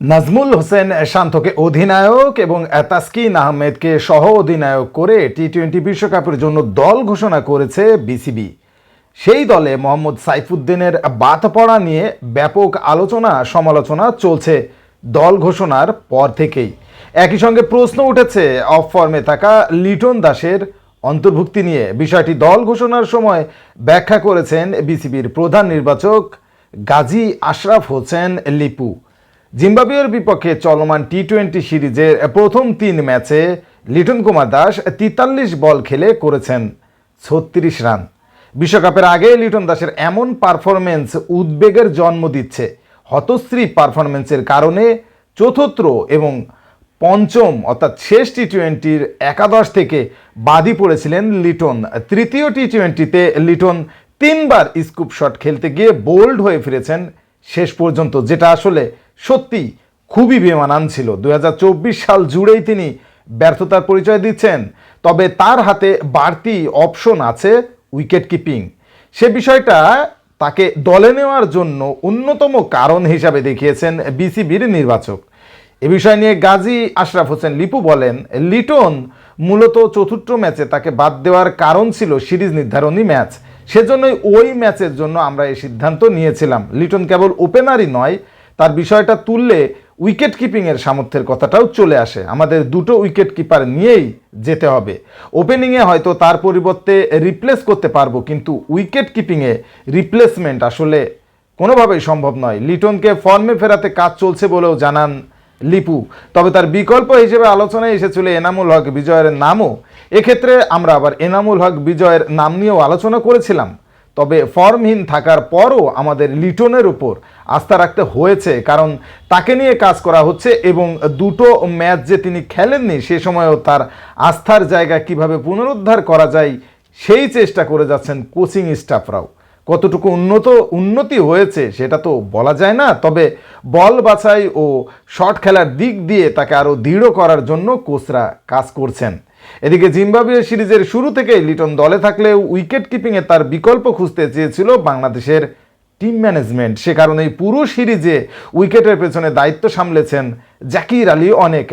নাজমুল হোসেন শান্তকে অধিনায়ক এবং তাসকিন আহমেদকে সহ অধিনায়ক করে টি টোয়েন্টি বিশ্বকাপের জন্য দল ঘোষণা করেছে বিসিবি। সেই দলে মোহাম্মদ সাইফুদ্দিনের বাদ পড়া নিয়ে ব্যাপক আলোচনা, সমালোচনা চলছে দল ঘোষণার পর থেকেই। একই সঙ্গে প্রশ্ন উঠেছে, অফ ফর্মে থাকা লিটন দাসের অন্তর্ভুক্তি নিয়ে। বিষয়টি দল ঘোষণার সময় ব্যাখ্যা করেছেন বিসিবির প্রধান নির্বাচক গাজী আশরাফ হোসেন লিপু। জিম্বাবুয়ের বিপক্ষে চলমান টি টোয়েন্টি সিরিজের প্রথম তিন ম্যাচে লিটন কুমার দাস তেতাল্লিশ বল খেলে করেছেন ছত্রিশ রান। বিশ্বকাপের আগে লিটন দাসের এমন পারফরমেন্স উদ্বেগের জন্ম দিচ্ছে। হতশ্রী পারফরমেন্সের কারণে চতুর্থ এবং পঞ্চম অর্থাৎ শেষ টি টোয়েন্টির একাদশ থেকে বাদই পড়েছিলেন লিটন। তৃতীয় টি টোয়েন্টিতে লিটন তিনবার স্কুপ শট খেলতে গিয়ে বোল্ড হয়ে ফিরেছেন শেষ পর্যন্ত, যেটা আসলে সত্যি খুবই বেমানান ছিল। দু হাজার চব্বিশ সাল জুড়েই তিনি ব্যর্থতার পরিচয় দিচ্ছেন। তবে তার হাতে বাড়তি অপশন আছে উইকেট কিপিং। সে বিষয়টা তাকে দলে নেওয়ার জন্য অন্যতম কারণ হিসাবে দেখিয়েছেন বিসিবির নির্বাচক। এ বিষয় নিয়ে গাজী আশরাফ হোসেন লিপু বলেন, লিটন মূলত চতুর্থ ম্যাচে তাকে বাদ দেওয়ার কারণ ছিল সিরিজ নির্ধারণী ম্যাচ। সেজন্যই ওই ম্যাচের জন্য আমরা এই সিদ্ধান্ত নিয়েছিলাম। লিটন কেবল ওপেনারই নয় তার বিষয়টা তুললে উইকেট কিপিংয়ের সামর্থ্যের কথাটাও চলে আসে। আমাদের দুটো উইকেট কিপার নিয়েই যেতে হবে। ওপেনিংয়ে হয়তো তার পরিবর্তে রিপ্লেস করতে পারব, কিন্তু উইকেট কিপিংয়ে রিপ্লেসমেন্ট আসলে কোনোভাবেই সম্ভব নয়। লিটনকে ফর্মে ফেরাতে কাজ চলছে বলেও জানান লিপু। তবে তার বিকল্প হিসেবে আলোচনায় এসেছিল এনামুল হক বিজয়ের নামও। এক্ষেত্রে আমরা আবার এনামুল হক বিজয়ের নাম নিয়েও আলোচনা করেছিলাম। তবে ফর্মহীন থাকার পরও আমাদের লিটনের উপর আস্থা রাখতে হয়েছে, কারণ তাকে নিয়ে কাজ করা হচ্ছে এবং দুটো ম্যাচ যে তিনি খেলেননি সে সময়ও তার আস্থার জায়গা কীভাবে পুনরুদ্ধার করা যায় সেই চেষ্টা করে যাচ্ছেন কোচিং স্টাফরাও। কতটুকু উন্নত, উন্নতি হয়েছে সেটা তো বলা যায় না, তবে বল বাছাই ও শট খেলার দিক দিয়ে তাকে আরও দৃঢ় করার জন্য কোচরা কাজ করছেন। এদিকে জিম্বাবুয়ে সিরিজের শুরু থেকেই লিটন দলে থাকলেও উইকেট কিপিংয়ে তার বিকল্প খুঁজতে চেয়েছিল বাংলাদেশের টিম ম্যানেজমেন্ট সে কারণেই পুরো সিরিজে উইকেটের পেছনে দায়িত্ব সামলেছেন জাকির আলী অনেক।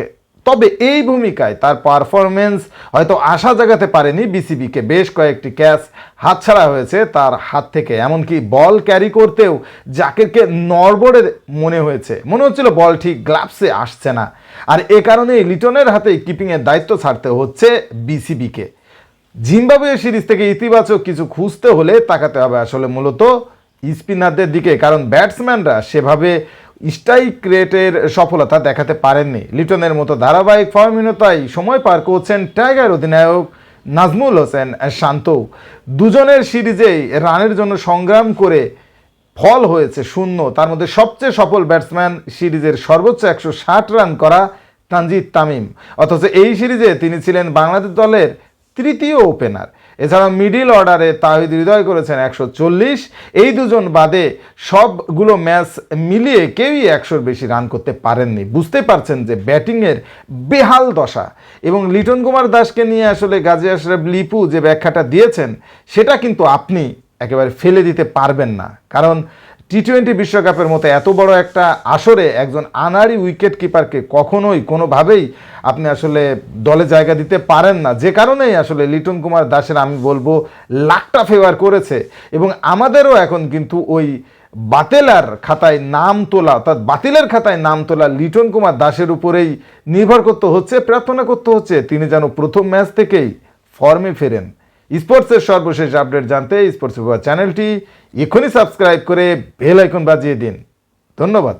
তবে এই ভূমিকায় তার পারফরমেন্স হয়তো আশা জাগাতে পারেনি বিসিবিকে। বেশ কয়েকটি ক্যাচ হাতছাড়া হয়েছে তার হাত থেকে। এমনকি বল ক্যারি করতেও জাকিরকে নড়বড়ে মনে হয়েছে। মনে হচ্ছিল বল ঠিক গ্লাভসে আসছে না। আর এ কারণে লিটনের হাতে কিপিংয়ের দায়িত্ব ছাড়তে হচ্ছে বিসিবিকে। জিম্বাবুয়ে সিরিজ থেকে ইতিবাচক কিছু খুঁজতে হলে তাকাতে হবে আসলে মূলত স্পিনারদের দিকে, কারণ ব্যাটসম্যানরা সেভাবে স্ট্রাইক রেটের সফলতা দেখাতে পারেননি। লিটনের মতো ধারাবাহিক ফর্মহীনতায় সময় পার করছেন টাইগার অধিনায়ক নাজমুল হোসেন শান্ত দুজনের সিরিজেই রানের জন্য সংগ্রাম করে ফল হয়েছে শূন্য। তার মধ্যে সবচেয়ে সফল ব্যাটসম্যান সিরিজের সর্বোচ্চ একশো ষাট রান করা তানজিদ তামিম। অথচ এই সিরিজে তিনি ছিলেন বাংলাদেশ দলের তৃতীয় ওপেনার। এছাড়া মিডিল অর্ডারে তাহিদ হৃদয় করেছেন একশো চল্লিশ। এই দুজন বাদে সবগুলো ম্যাচ মিলিয়ে কেউই একশোর বেশি রান করতে পারেননি। বুঝতে পারছেন যে ব্যাটিংয়ের বেহাল দশা। এবং লিটন কুমার দাসকে নিয়ে আসলে গাজী আশরাফ লিপু যে ব্যাখ্যাটা দিয়েছেন, সেটা কিন্তু আপনি একেবারে ফেলে দিতে পারবেন না। কারণ টি টোয়েন্টি বিশ্বকাপের মতো এত বড় একটা আসরে একজন আনারি উইকেট কিপারকে কখনোই, কোনোভাবেই আপনি আসলে দলে জায়গা দিতে পারেন না। যে কারণেই আসলে লিটন কুমার দাসের, আমি বলব লাখটা ফেভার করেছে। এবং আমাদেরও এখন কিন্তু ওই বাতেলার খাতায় নাম তোলা, অর্থাৎ বাতিলের খাতায় নাম তোলা লিটন কুমার দাসের উপরেই নির্ভর করতে হচ্ছে, প্রার্থনা করতে হচ্ছে। তিনি যেন প্রথম ম্যাচ থেকেই ফর্মে ফেরেন। স্পোর্টসের সর্বশেষ আপডেট জানতে স্পোর্টস চ্যানেলটি এখনই সাবস্ক্রাইব করে বেল আইকন বাজিয়ে দিন। ধন্যবাদ।